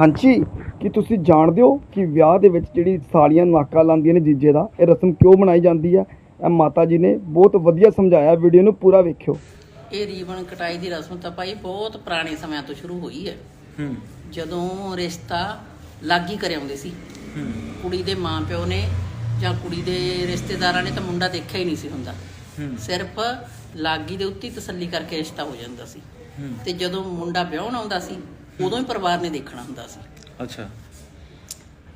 ਹਾਂਜੀ ਕੀ ਤੁਸੀਂ ਜਾਣਦੇ ਹੋ ਕਿ ਵਿਆਹ ਦੇ ਵਿੱਚ ਜਿਹੜੀ ਸਾਲੀਆਂ ਨਾਕਾ ਲਾਉਂਦੀਆਂ ਨੇ ਜੀਜੇ ਦਾ ਇਹ ਰਸਮ ਕਿਉਂ ਮਨਾਈ ਜਾਂਦੀ ਹੈ? ਇਹ ਮਾਤਾ ਜੀ ਨੇ ਬਹੁਤ ਵਧੀਆ ਸਮਝਾਇਆ ਵੀਡੀਓ ਨੂੰ ਪੂਰਾ ਵੇਖਿਓ। ਇਹ ਰੀਬਨ ਕਟਾਈ ਦੀ ਰਸਮ ਤਾਂ ਭਾਈ ਬਹੁਤ ਪੁਰਾਣੇ ਸਮਿਆਂ ਤੋਂ ਸ਼ੁਰੂ ਹੋਈ ਹੈ। ਹੂੰ। ਜਦੋਂ ਰਿਸ਼ਤਾ ਲਾਗੀ ਕਰ ਆਉਂਦੇ ਸੀ। ਹੂੰ। ਕੁੜੀ ਦੇ ਮਾਪਿਓ ਨੇ ਜਾਂ ਕੁੜੀ ਦੇ ਰਿਸ਼ਤੇਦਾਰਾਂ ਨੇ ਤਾਂ ਮੁੰਡਾ ਦੇਖਿਆ ਹੀ ਨਹੀਂ ਸੀ ਹੁੰਦਾ। ਹੂੰ। ਸਿਰਫ ਲਾਗੀ ਦੇ ਉੱਤੇ ਹੀ ਤਸੱਲੀ ਕਰਕੇ ਰਿਸ਼ਤਾ ਹੋ ਜਾਂਦਾ ਸੀ। ਤੇ ਜਦੋਂ ਮੁੰਡਾ ਵਿਆਹਣ ਆਉਂਦਾ ਸੀ ਉਦੋਂ ਹੀ ਪਰਿਵਾਰ ਨੇ ਦੇਖਣਾ ਹੁੰਦਾ ਸੀ। ਅੱਛਾ।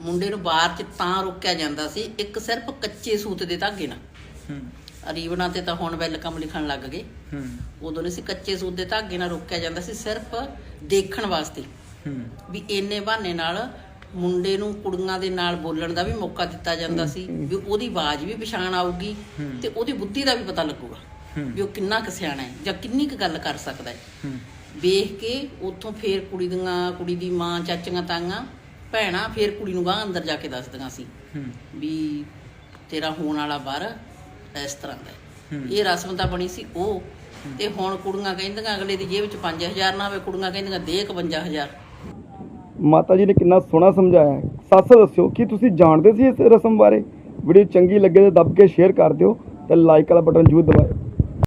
ਮੁੰਡੇ ਨੂੰ ਬਾਹਰ 'ਚ ਤਾਂ ਰੋਕਿਆ ਜਾਂਦਾ ਸੀ ਇੱਕ ਸਿਰਫ ਕੱਚੇ ਸੂਤ ਦੇ ਧਾਗੇ ਨਾਲ। ਹੂੰ। ਰੀਬਨਾਂ ਤੇ ਤਾਂ ਹੁਣ ਵੈਲਕਮ ਲਿਖਣ ਲੱਗ ਗਏ। ਹੂੰ। ਉਦੋਂ ਨਹੀਂ ਸੀ ਕੱਚੇ ਸੂਤ ਦੇ ਧਾਗੇ ਨਾਲ ਰੋਕਿਆ ਜਾਂਦਾ ਸੀ ਸਿਰਫ ਦੇਖਣ ਵਾਸਤੇ। ਹੂੰ। ਵੀ ਇੰਨੇ ਬਹਾਨੇ ਨਾਲ ਮੁੰਡੇ ਨੂੰ ਕੁੜੀਆਂ ਦੇ ਨਾਲ ਬੋਲਣ ਦਾ ਵੀ ਮੌਕਾ ਦਿੱਤਾ ਜਾਂਦਾ ਸੀ। ਵੀ ਉਹਦੀ ਆਵਾਜ਼ ਵੀ ਪਛਾਣ ਆਊਗੀ। ਤੇ ਉਹਦੀ ਬੁੱਧੀ ਦਾ ਵੀ ਪਤਾ ਲੱਗੂਗਾ। ਵੀ ਉਹ ਕਿੰਨਾ ਕੁ ਸਿਆਣਾ ਹੈ ਜਾਂ ਕਿੰਨੀ ਕੁ ਗੱਲ ਕਰ ਸਕਦਾ ਹੈ। ਹੂੰ। ਵੇਖ ਕੇ ਉੱਥੋਂ ਫੇਰ ਕੁੜੀ ਦੀਆਂ ਕੁੜੀ ਦੀ ਮਾਂ ਚਾਚੀਆਂ ਤਾਈਆਂ ਭੈਣਾਂ ਫੇਰ ਕੁੜੀ ਨੂੰ ਗਾਂ ਅੰਦਰ ਜਾ ਕੇ ਦੱਸਦੀਆਂ ਸੀ ਵੀ ਤੇਰਾ ਹੋਣ ਵਾਲਾ ਵਰ ਇਸ ਤਰ੍ਹਾਂ ਦਾ। ਇਹ ਰਸਮ ਤਾਂ ਬਣੀ ਸੀ ਉਹ। ਤੇ ਹੁਣ ਕੁੜੀਆਂ ਕਹਿੰਦੀਆਂ ਅਗਲੇ ਦੀ ਜੇਬ ਵਿੱਚ 5000 ਨਾ ਹੋਵੇ ਕੁੜੀਆਂ ਕਹਿੰਦੀਆਂ ਦੇ 51000 ਮਾਤਾ ਜੀ ਨੇ ਕਿੰਨਾ ਸੋਹਣਾ ਸਮਝਾਇਆ। ਸੱਚ ਦੱਸਿਓ ਕੀ ਤੁਸੀਂ ਜਾਣਦੇ ਸੀ ਇਸ ਰਸਮ ਬਾਰੇ? ਵੀਡੀਓ ਚੰਗੀ ਲੱਗੇ ਤਾਂ ਦੱਬ ਕੇ ਸ਼ੇਅਰ ਕਰ ਦਿਓ ਤੇ ਲਾਈਕ ਵਾਲਾ ਬਟਨ ਜ਼ਰੂਰ ਦਬਾਇਓ